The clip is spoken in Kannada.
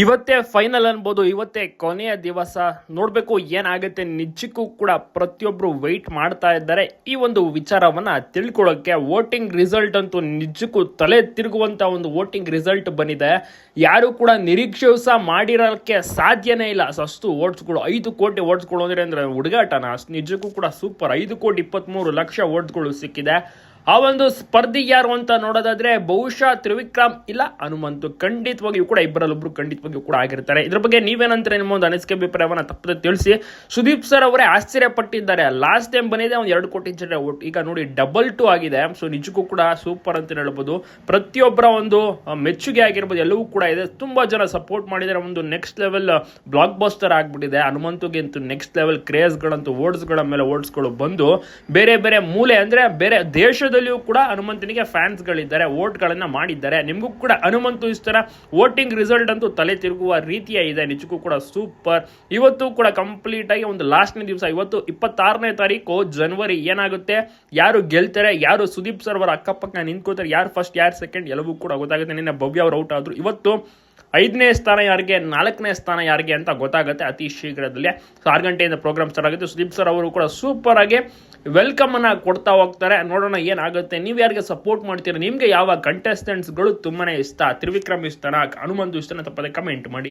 ಇವತ್ತೇ ಫೈನಲ್ ಅನ್ಬೋದು, ಇವತ್ತೇ ಕೊನೆಯ ದಿವಸ. ನೋಡಬೇಕು ಏನಾಗುತ್ತೆ. ನಿಜಕ್ಕೂ ಕೂಡ ಪ್ರತಿಯೊಬ್ಬರು ವೆಯ್ಟ್ ಮಾಡ್ತಾ ಇದ್ದಾರೆ. ಈ ಒಂದು ವಿಚಾರವನ್ನು ತಿಳ್ಕೊಳ್ಳೋಕ್ಕೆ ವೋಟಿಂಗ್ ರಿಸಲ್ಟ್ ಅಂತೂ ನಿಜಕ್ಕೂ ತಲೆ ತಿರುಗುವಂಥ ಒಂದು ವೋಟಿಂಗ್ ರಿಸಲ್ಟ್ ಬಂದಿದೆ. ಯಾರು ಕೂಡ ನಿರೀಕ್ಷೆಯೂ ಸಹ ಮಾಡಿರೋಕ್ಕೆ ಸಾಧ್ಯನೇ ಇಲ್ಲ. ಅಷ್ಟು ಓಟ್ಸ್ಗಳು ಐದು ಕೋಟಿ ಓಟ್ಸ್ಗಳು ಅಂದರೆ ಅಂದರೆ ಹುಡುಗಾಟನ ಅಷ್ಟು ನಿಜಕ್ಕೂ ಕೂಡ ಸೂಪರ್ ಐದು ಕೋಟಿ ಇಪ್ಪತ್ತ್ಮೂರು ಲಕ್ಷ ಓಟ್ಸ್ಗಳು ಸಿಕ್ಕಿದೆ. ಆ ಒಂದು ಸ್ಪರ್ಧಿ ಯಾರು ಅಂತ ನೋಡೋದಾದ್ರೆ ಬಹುಶಃ ತ್ರಿವಿಕ್ರಮ್ ಇಲ್ಲ ಹನುಮಂತು ಖಂಡಿತವಾಗಿಯೂ ಕೂಡ ಇಬ್ಬರಲ್ಲೊಬ್ರು ಖಂಡಿತವಾಗಿಯೂ ಕೂಡ ಆಗಿರ್ತಾರೆ. ಇದ್ರ ಬಗ್ಗೆ ನೀವೇನಂತಾರೆ ನಿಮ್ಮ ಒಂದು ಅನಿಸಿಕೆ ಅಭಿಪ್ರಾಯವನ್ನು ತಪ್ಪದೆ ತಿಳಿಸಿ. ಸುದೀಪ್ ಸರ್ ಅವರೇ ಆಶ್ಚರ್ಯಪಟ್ಟಿದ್ದಾರೆ. ಲಾಸ್ಟ್ ಟೈಮ್ ಬಂದಿದೆ, ಒಂದು ಎರಡು ಕೋಟಿ ಜನ ಓಟ್ ಈಗ ನೋಡಿ ಡಬಲ್ ಟು ಆಗಿದೆ. ಸೊ ನಿಜಕ್ಕೂ ಕೂಡ ಸೂಪರ್ ಅಂತ ಹೇಳ್ಬೋದು. ಪ್ರತಿಯೊಬ್ಬರ ಒಂದು ಮೆಚ್ಚುಗೆ ಆಗಿರ್ಬೋದು, ಎಲ್ಲವೂ ಕೂಡ ಇದೆ. ತುಂಬಾ ಜನ ಸಪೋರ್ಟ್ ಮಾಡಿದರೆ ಒಂದು ನೆಕ್ಸ್ಟ್ ಲೆವೆಲ್ ಬ್ಲಾಕ್ ಬಾಸ್ಟರ್ ಆಗ್ಬಿಟ್ಟಿದೆ. ಹನುಮಂತುಗೆ ಅಂತೂ ನೆಕ್ಸ್ಟ್ ಲೆವೆಲ್ ಕ್ರೇಜ್ಗಳಂತೂ ಓಡ್ಸ್ಗಳ ಮೇಲೆ ಓಡ್ಸ್ಗಳು ಬಂದು, ಬೇರೆ ಬೇರೆ ಮೂಲೆ ಅಂದ್ರೆ ಬೇರೆ ದೇಶದಲ್ಲಿಯೂ ಕೂಡ ಹನುಮಂತನಿಗೆ ಫ್ಯಾನ್ಸ್ಗಳಿದ್ದಾರೆ, ವೋಟ್ಗಳನ್ನು ಮಾಡಿದ್ದಾರೆ. ನಿಮಗೂ ಕೂಡ ಹನುಮಂತು ಇಷ್ಟರ ವೋಟಿಂಗ್ ರಿಸಲ್ಟ್ ಅಂತೂ ತಲೆ ತಿರುಗುವ ರೀತಿಯ ಇದೆ. ನಿಜಕ್ಕೂ ಕೂಡ ಸೂಪರ್. ಇವತ್ತು ಕೂಡ ಕಂಪ್ಲೀಟ್ ಆಗಿ ಒಂದು ಲಾಸ್ಟ್ನೇ ದಿವಸ, ಇವತ್ತು ಇಪ್ಪತ್ತಾರನೇ ತಾರೀಕು ಜನವರಿ, ಏನಾಗುತ್ತೆ? ಯಾರು ಗೆಲ್ತಾರೆ, ಯಾರು ಸುದೀಪ್ ಸರ್ ಅವರ ಅಕ್ಕಪಕ್ಕ ನಿಂತ್ಕೋತಾರೆ, ಯಾರು ಫಸ್ಟ್ ಯಾರು ಸೆಕೆಂಡ್ ಎಲ್ಲವೂ ಕೂಡ ಗೊತ್ತಾಗುತ್ತೆ. ನಿನ್ನೆ ಭವ್ಯ ಅವರು ಔಟ್ ಆದ್ರು. ಇವತ್ತು ಐದನೇ ಸ್ಥಾನ ಯಾರಿಗೆ, ನಾಲ್ಕನೇ ಸ್ಥಾನ ಯಾರಿಗೆ ಅಂತ ಗೊತ್ತಾಗುತ್ತೆ ಅತಿ ಶೀಘ್ರದಲ್ಲೇ. ಆರು ಗಂಟೆಯಿಂದ ಪ್ರೋಗ್ರಾಮ್ ಸ್ಟಾರ್ಟ್ ಆಗುತ್ತೆ. ಸುದೀಪ್ ಸರ್ ಅವರು ಕೂಡ ಸೂಪರ್ ಆಗಿ ವೆಲ್ಕಮ್ ಅನ್ನ ಕೊಡ್ತಾ ಹೋಗ್ತಾರೆ. ನೋಡೋಣ ಏನಾಗುತ್ತೆ. ನೀವು ಯಾರಿಗೆ ಸಪೋರ್ಟ್ ಮಾಡ್ತೀರಾ? ನಿಮಗೆ ಯಾವ ಕಂಟೆಸ್ಟೆಂಟ್ಸ್ಗಳು ತುಂಬಾನೇ ಇಷ್ಟ? ತ್ರಿವಿಕ್ರಮ್ ಇಷ್ಟನಾ? ಹನುಮಂತು ಇಷ್ಟನ? ತಪ್ಪದೆ ಕಮೆಂಟ್ ಮಾಡಿ.